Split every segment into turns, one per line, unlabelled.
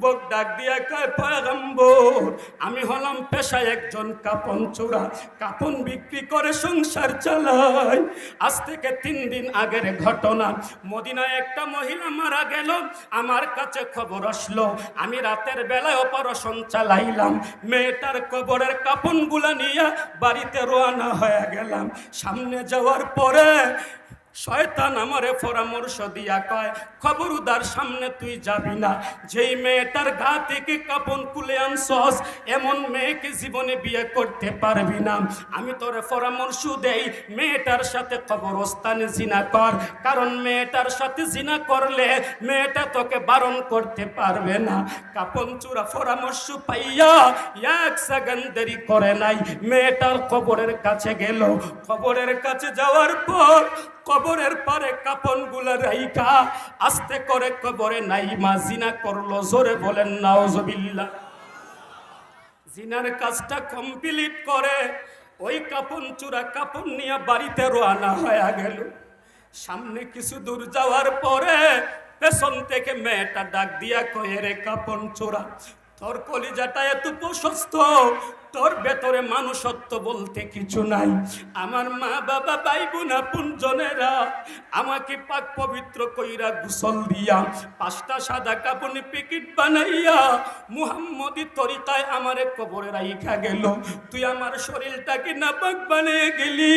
যুবক ডাক দিয়া কয়, পয়গম্বর, আমি হলাম পেশায় একজন কাপন চোরা। কাপন বিক্রি করে সংসার চালাই। আজ থেকে তিন দিন আগের ঘটনা। মদিনায় একটা মহিলা মারা গেল। আমার কাছে খবর আসলো। আমি রাতের বেলায় অপারেশন চালাইলাম। মেয়েটার কবরের কাপনগুলা নিয়ে বাড়িতে রোয়ানা হয়ে গেলাম। সামনে যাওয়ার পরে শয়তান আমারে পরামর্শ দিয়া কয়, খবরদার সামনে তুই যাবি না। যেই মেয়েটার গা থেকে কাপন খুলে আনছস, এমন মেয়েকে জীবনে বিয়ে করতে পারবি না। আমি তোরে পরামর্শ দেই, মেয়েটার সাথে কবরস্থানে জিনা কর। কারণ মেয়েটার সাথে জিনা করলে মেয়েটা তোকে বারণ করতে পারবে না। কাপন চূড়া পরামর্শ পাইয়া এক সেকেন্ড দেরি করে নাই। মেয়েটার কবরের কাছে গেল। কবরের কাছে যাওয়ার পর কবরের পারে কাপনগুলা রাইখা, আস্তে করে কবরে নাই মা জিনা করল, জোরে বলেন নাওজবিল্লা জিনার কাজটা কমপ্লিট করে ওই কাপন চূড়া কাপন নিয়ে বাড়িতে রোয়ানা হয়ে গেল। সামনে কিছু দূর যাওয়ার পরে পেছন থেকে মেয়েটা ডাক দিয়া কয়ে, রে কাপন চোরা তোর কলিজাটা এত প্রশস্ত তোর ভেতরে মানুষত্ব বলতে কিছু নাই। আমার মা বাবা, ভাই বোন আপনজনেরা আমাকে পাক পবিত্র কইরা গুসল দিয়া পাঁচটা সাদা কাপড়ে প্যাকেট বানাইয়া মুহাম্মদি তরিকায় আমারে কবরে রাইখা গেল। তুই আমার শরীরটাকে নাপাক বানিয়ে গেলি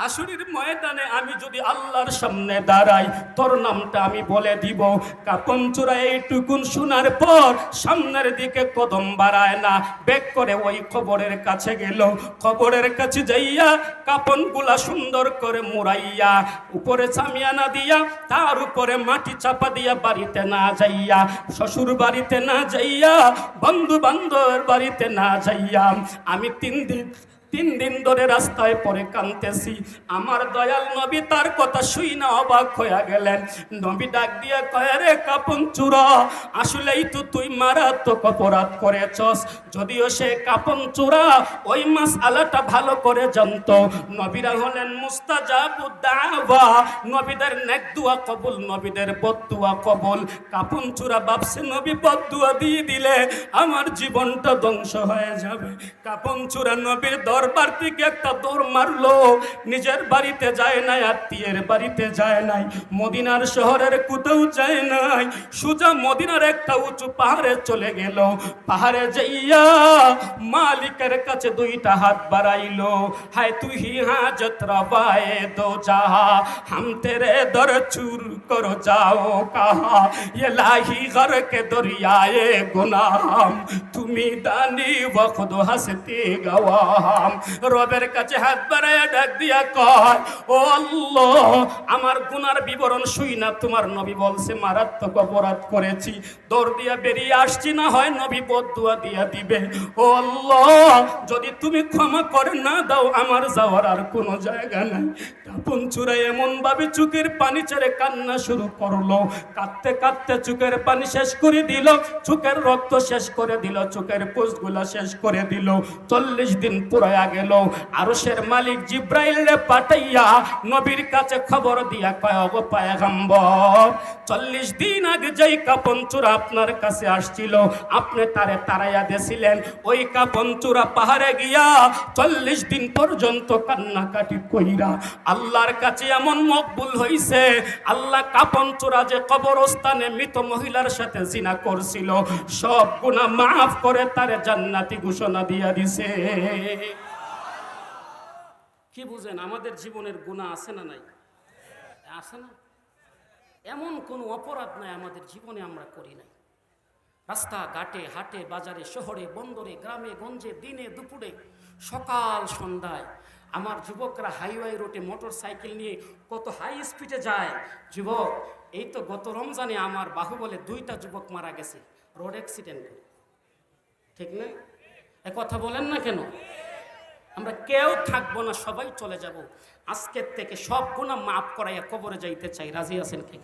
হাসুরির ময়দানে আমি যদি আল্লাহর সামনে দাঁড়াই, তোর নামটা আমি বলে দিব। কাপন চূড়া এইটুকুন শোনার পর সামনের দিকে কদম বাড়ায় না বেগ করে ওই খবরের কাছে গেল। খবরের কাছে যাইয়া কাপনগুলা সুন্দর করে মুড়াইয়া, উপরে চামিয়ানা দিয়া, তার উপরে মাটি চাপা দিয়া বাড়িতে না যাইয়া শ্বশুর বাড়িতে না যাইয়া বন্ধু বান্ধর বাড়িতে না যাইয়া আমি তিন দিন তিন দিন ধরে রাস্তায় পরে কানতেছি আমার দয়াল নবী তার কথা শুই না অবাক হয়ে গেলেন। নবী ডাক দিয়ে কয়ে, রে কাপন চূড়া, আসলেই তো তুই মারাত্মক অপরাধ করেছস। যদিও সে কাপন চূড়া, ওই মাস আলাটা ভালো করে জানতো। নবীরা হলেন মুস্তাজাবুদ্দাওয়া নবীদের নেক দুয়া কবুল, নবীদের বদুয়া কবুল। কাপন চূড়া বাপসে নবী বদুয়া দিয়ে দিলে, আমার জীবনটা ধ্বংস হয়ে যাবে। কাপন চূড়া নবীর দরবার থেকে একটা দৌড় মারলো। নিজের বাড়িতে যায় নাই, আত্মীয়ের বাড়িতে যায় নাই, মদিনার শহরের কোথাও যায় নাই। সুজা মদিনার একটা উঁচু পাহাড়ে চলে গেল। পাহাড়ে যাইয়া মালিকের কাছে দুইটা হাত বাড়াইলো। হায়, তুই হি হাজত বায়ে দো যাহা হাম তেরে দর চুর কর যাও কাহা। এলাহি ঘর কে দরিয়ায়ে গোলাম। তুমি দানি বখদ হাসতে গাওয়া রবের কাছে হাত বাড়ায় ডাক দিয়া কয়, ও আল্লাহ, আমার গুনার বিবরণ শুই না। তোমার নবী বলছে, মারাত্মক অপরাধ করেছি। দর দিয়া বেরিয়ে আসছি, না হয় নবী বদুয়া দিয়া দিবে। ও আল্লাহ, যদি তুমি ক্ষমা করে না দাও, আমার যাওয়ার আর কোনো জায়গা নাই। কাপন চূড়ায় এমন ভাবে চোখের পানি ছেড়ে কান্না শুরু করল। কাঁদতে কাঁদতে চোখের পানি শেষ করে দিল চোখের রক্ত শেষ করে দিল চোখের পোষগুলা শেষ করে দিল। চল্লিশ দিন পুরায়া গেল, আরশের মালিক জিব্রাইল পাঠাইয়া নবীর কাছে খবর দিয়া কয় গো পায়গাম্বর, চল্লিশ দিন আগে যেই কাপন চূড়া আপনার কাছে আসছিল, আপনি তারে তারাইয়া দিয়েছিলেন। ওই কাপন চূড়া পাহাড়ে গিয়া চল্লিশ দিন পর্যন্ত কান্নাকাটি কইরা আল্লাহর কাছে এমন মকবুল হইছে, আল্লাহ কাপন চূড়া যে কবরস্থানে মৃত মহিলার সাথে জিনা করছিল, সব গুনাহ মাফ করে তারে জান্নাতি ঘোষণা দিয়া দিছে। কি বুঝেন, আমাদের জীবনের গুণা আছে না নাই? আছে না? এমন কোনো অপরাধ নাই আমাদের জীবনে আমরা করি নাই। রাস্তা, ঘাটে, হাটে, বাজারে, শহরে, বন্দরে, গ্রামে, গঞ্জে, দিনে, দুপুরে, সকাল, সন্ধ্যায় আমার যুবকরা হাইওয়ে রোডে মোটর সাইকেল নিয়ে কত হাই স্পিডে যায়। যুবক, এই তো গত রমজানে আমার বাহুবলে দুইটা যুবক মারা গেছে। রোড অ্যাক্সিডেন্ট ঠিক না? এ কথা বলেন না কেন? আমরা কেউ থাকব না, সবাই চলে যাব। আজকের থেকে সব গুণা মাফ করাইয়া কবরে যাইতে চাই। রাজি আছেন কে?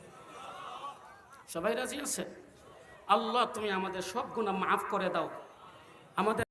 সবাই রাজি আছেন? আল্লাহ তুমি আমাদের সব গুণা মাফ করে দাও। আমাদের